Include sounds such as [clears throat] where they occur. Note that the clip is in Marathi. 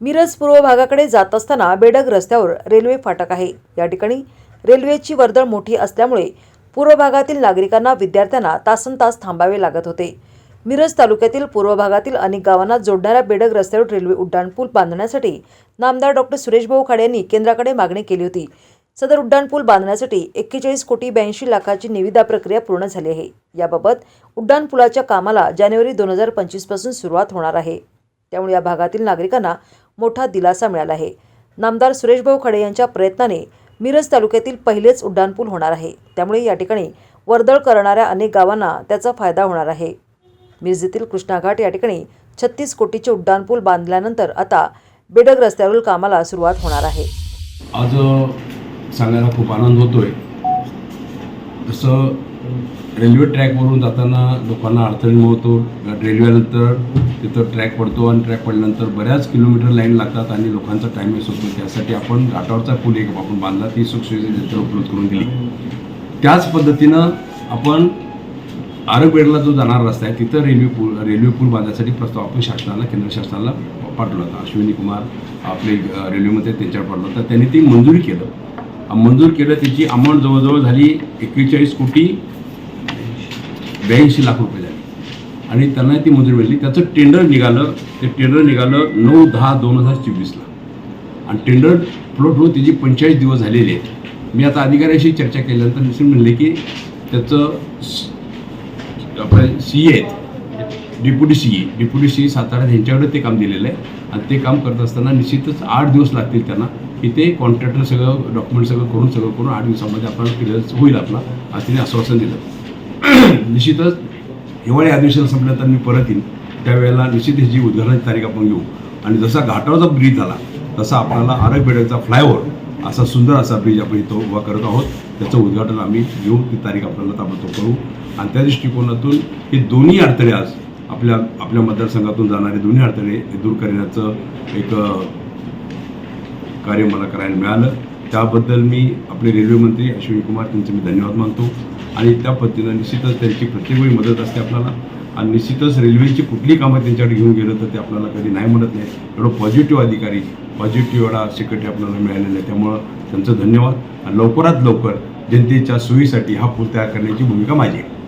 मिरज पूर्व भागाकडे जात असताना बेडग रस्त्यावर रेल्वे फाटक आहे. या ठिकाणी रेल्वेची वर्दळ मोठी असल्यामुळे पूर्व भागातील नागरिकांना विद्यार्थ्यांना तासन तास थांबावे लागत होते. मिरज तालुक्यातील पूर्व भागातील अनेक गावांना जोडणाऱ्या बेडग रस्त्यावर रेल्वे उड्डाणपूल बांधण्यासाठी नामदार डॉक्टर सुरेशभाऊ खाडे यांनी केंद्राकडे मागणी केली होती. सदर उड्डाणपूल बांधण्यासाठी एक्केचाळीस कोटी ब्याऐंशी लाखाची निविदा प्रक्रिया पूर्ण झाली आहे. याबाबत उड्डाणपुलाच्या कामाला जानेवारी दोन हजार पंचवीसपासून सुरुवात होणार आहे. त्यामुळे या भागातील नागरिकांना मोठा दिलासा मिळाला आहे. नामदार सुरेशभाऊ खडे यांच्या प्रयत्नाने मिरज तालुक्यातील पहिलेच उड्डाणपूल होणार आहे. त्यामुळे या ठिकाणी वर्दळ करणाऱ्या अनेक गावांना त्याचा फायदा होणार आहे. मिरजेतील कृष्णाघाट या ठिकाणी छत्तीस कोटीचे उड्डाणपूल बांधल्यानंतर आता बेडग रस्त्यावरील कामाला सुरुवात होणार आहे. आज सांगायला खूप आनंद होतोय. जसं रेल्वे ट्रॅकवरून जाताना लोकांना अडचणी होतो रेल्वेनंतर तिथं ट्रॅक पडतो आणि ट्रॅक पडल्यानंतर बऱ्याच किलोमीटर लाईन लागतात आणि लोकांचा टाईम वेस्ट होतो. त्यासाठी आपण घाटावरचा पूल एक आपण बांधला. ती सुखसुविधा उपलब्ध करून दिली. त्याच पद्धतीनं आपण आरबेडला जो जाणारा रस्ता आहे तिथं रेल्वे पूल रेल्वे पूल बांधण्यासाठी प्रस्ताव आपण शासनाला केंद्र शासनाला पाठवला होता. अश्विनी कुमार आपले रेल्वेमध्ये त्यांच्यावर पाठवला होता. त्यांनी ती मंजूर केलं. मंजूर केलं त्याची अमाऊंट जवळजवळ झाली. एक्केचाळीस कोटी ब्याऐंशी लाख रुपये झाले. आणि त्यांना ती मंजुरी मिळाली. त्याचं टेंडर निघालं. ते टेंडर निघालं नऊ दहा दोन हजार चोवीसला. आणि टेंडर फ्लोट होऊन त्याची पंचेचाळीस दिवस झालेले आहेत. मी आता अधिकाऱ्याशी चर्चा केल्यानंतर दुसरी म्हणले की त्याचं आपलं आपले सी आहेत. Deputy C deputy C Satara यांच्याकडे ते काम दिलेलं आहे. आणि ते काम करत असताना निश्चितच आठ दिवस लागतील त्यांना की ते कॉन्ट्रॅक्टर सगळं डॉक्युमेंट सगळं करून सगळं करून आठ दिवसामध्ये आपल्याला क्लिअर होईल आपला. असं त्यांनी आश्वासन दिलं. [clears throat] निश्चितच हिवाळी अधिवेशन संपल्यानंतर मी परत येईन. त्यावेळेला निश्चित ह्याची उद्घाटनाची तारीख आपण घेऊ. आणि जसा घाटावरचा ब्रिज झाला तसा आपल्याला आरगबेड्याचा फ्लायओव्हर असा सुंदर असा ब्रिज आपण इथं उभा करत आहोत. त्याचं उद्घाटन आम्ही घेऊ. ती तारीख आपल्याला ताबडतोब करू आणि त्या दृष्टिकोनातून हे दोन्ही अडथळे आज आपल्या आपल्या मतदारसंघातून जाणारे दोन्ही अडथळे हे दूर करण्याचं एक कार्य मला करायला मिळालं. त्याबद्दल मी आपले रेल्वे मंत्री अश्विनी कुमार त्यांचे मी धन्यवाद मानतो. आणि त्या पद्धतीनं निश्चितच त्यांची प्रत्येक वेळी मदत असते आपल्याला. आणि निश्चितच रेल्वेची कुठली कामं त्यांच्याकडे घेऊन गेलं तर ते आपल्याला कधी नाही म्हणत नाही. एवढं पॉझिटिव्ह अधिकारी पॉझिटिव्ह एवढा सेक्रेटरी आपल्याला मिळालेला आहे त्यामुळं त्यांचं धन्यवाद. आणि लवकरात लवकर जनतेच्या सोयीसाठी हा पूल तयार करण्याची भूमिका माझी आहे.